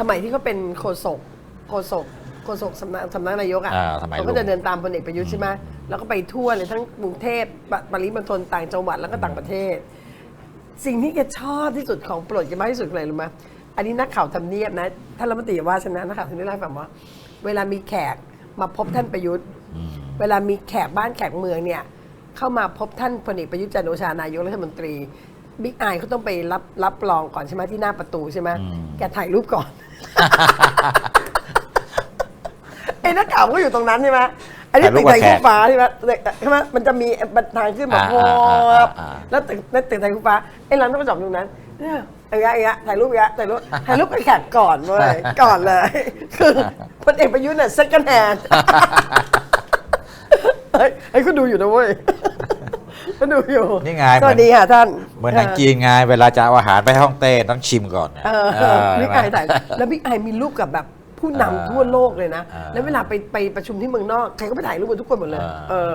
สมัยที่เขาเป็นโฆษกโฆษกโฆษกสำนักสำนักนายกอะอ่าสมัยเขาก็ลุงจะเดินตามพลเอกประยุทธ์ใช่ไหมแล้วก็ไปทั่วเลยทั้งกรุงเทพปปริมณฑลต่างจังหวัดแล้วก็ต่างประเทศ สิ่งที่แกชอบที่สุดของโปรดแกมากที่สุดคืออะไรรู้ไหมอันนี้นักข่าวทำเนียบนะท่านรัฐมนตรีว่าชนะนักข่าวทำเนียบเล่าให้ฟังว่าเวลามีแขกมาพบท่านประยุทธ์ เวลามีแขกบ้านแขกเมืองเนี่ยเข้ามาพบท่านพลเอกประยุทธ์จันทร์โอชานายกรัฐมนตรี บิ๊กไอเขาต้องไปรับรับรองก่อนใช่ไหมที่หน้าประตูใช่ไหมอืม แกถ่ายรูปก่อน ไอ้นักข่าวก็อยู่ตรงนั้นใช่ไหมอันนี้ตึกไทยคู่ฟ้าใช่ไหมตึกใช่ไหมมันจะมีบันทางขึ้นแบบโบแล้วตึกแล้วตึกไทยคู่ฟ้าไอ้ร้านต้องไปจอดตรงนั้นเนี่ยไอ้ยะไอ้ยะถ่ายรูปไอ้ยะถ่ายรูปถ่ายรูปกับแขกก่อนเว้ยก่อนเลย คือพลเอกประยุทธ์เนี่ย second hand เฮ้ยไอ้คุณดูอยู่นะเว้ย ก็ดูอยู่นี่ไงสวัสดีค่ะท่านเหมือนทางจีนไงเวลาจะเอาอาหารไปห้องเต้ต้องชิมก่อนนะเออเออบิ๊กไอถ่ายแล้วบิ๊กไอมีรูปกับแบบผู้นำทั่วโลกเลยนะอ่าแล้วเวลาไปไปประชุมที่เมืองนอกใครก็ไปถ่ายรูปกับทุกคนหมดเลยอ่าเออ